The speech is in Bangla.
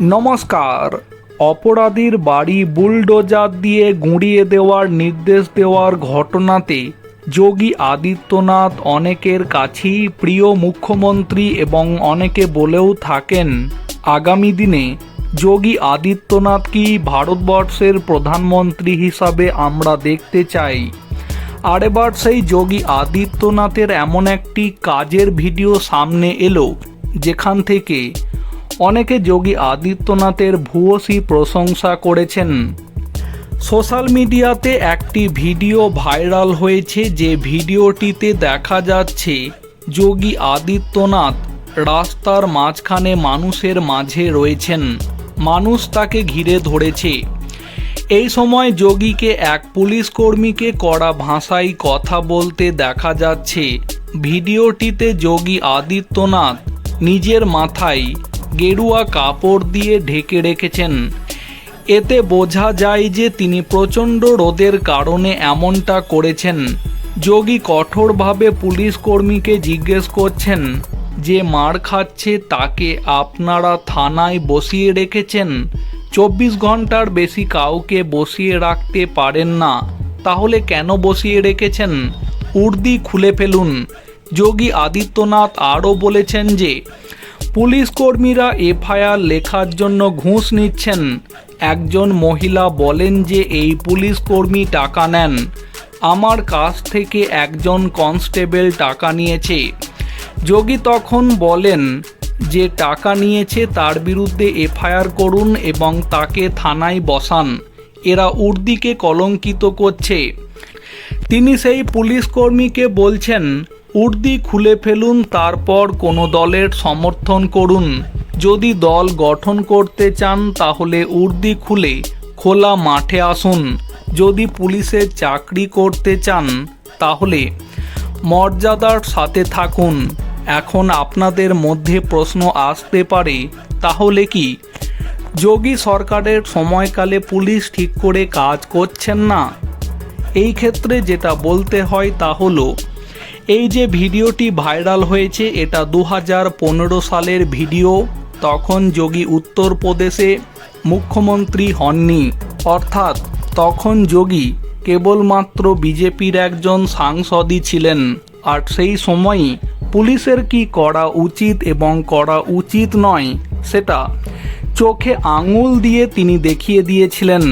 নমস্কার। অপরাধীর বাড়ি বুলডোজার দিয়ে গুঁড়িয়ে দেওয়ার নির্দেশ দেওয়ার ঘটনাতে যোগী আদিত্যনাথ অনেকের কাছেই প্রিয় মুখ্যমন্ত্রী এবং অনেকে বলেও থাকেন, আগামী দিনে যোগী আদিত্যনাথ কি ভারতবর্ষের প্রধানমন্ত্রী হিসাবে আমরা দেখতে চাই। আর এবার সেই যোগী আদিত্যনাথের এমন একটি কাজের ভিডিও সামনে এলো, যেখান থেকে অনেকে যোগী আদিত্যনাথের ভূয়সী প্রশংসা করেছেন। সোশ্যাল মিডিয়াতে একটি ভিডিও ভাইরাল হয়েছে যে ভিডিওটিতে দেখা যাচ্ছে, যোগী আদিত্যনাথ রাস্তার মাঝখানে মানুষের মাঝে রয়েছেন। মানুষ তাকে ঘিরে ধরেছে। এই সময় যোগীকে এক পুলিশ কর্মীকে কড়া ভাষায় কথা বলতে দেখা যাচ্ছে। ভিডিওটিতে যোগী আদিত্যনাথ নিজের মাথায় গেরুয়া কাপড় দিয়ে ঢেকে রেখেছেন। এতে বোঝা যায় যে তিনি প্রচণ্ড রোদের কারণে এমনটা করেছেন। যোগী কঠোরভাবে পুলিশ কর্মীকে জিজ্ঞেস করছেন, যে মার খাচ্ছে তাকে আপনারা থানায় বসিয়ে রেখেছেন? চব্বিশ ঘণ্টার বেশি কাউকে বসিয়ে রাখতে পারেন না, তাহলে কেন বসিয়ে রেখেছেন? উর্দি খুলে ফেলুন। যোগী আদিত্যনাথ আরও বলেছেন যে পুলিশ কর্মীরা এফআইআর লেখার জন্য ঘুষ নিচ্ছেন। একজন মহিলা বলেন যে এই পুলিশ কর্মী টাকা নেন। আমার কাছ থেকে একজন কনস্টেবল টাকা নিয়েছে। যোগী তখন বলেন যে টাকা নিয়েছে তার বিরুদ্ধে এফআইআর করুন এবং তাকে থানায় বসান। এরা উর্দিকে কলঙ্কিত করছে। তিনি সেই পুলিশ কর্মীকে বলছেন উর্দি খুলে ফেলুন, তারপর কোনো দলের সমর্থন করুন। যদি দল গঠন করতে চান, তাহলে উর্দি খুলে খোলা মাঠে আসুন। যদি পুলিশের চাকরি করতে চান, তাহলে মর্যাদার সাথে থাকুন। এখন আপনাদের মধ্যে প্রশ্ন আসতে পারে, তাহলে কি? যোগী সরকারের সময়কালে পুলিশ ঠিক করে কাজ করছেন না? এই ক্ষেত্রে যেটা বলতে হয় তা হলো এই যে ভিডিওটি ভাইরাল হয়েছে, এটা দু সালের ভিডিও। তখন যোগী উত্তরপ্রদেশে মুখ্যমন্ত্রী হননি। অর্থাৎ তখন যোগী কেবলমাত্র বিজেপির একজন সাংসদই ছিলেন। আর সেই সময়ই পুলিশের কি করা উচিত এবং করা উচিত নয়, সেটা চোখে আঙুল দিয়ে তিনি দেখিয়ে দিয়েছিলেন।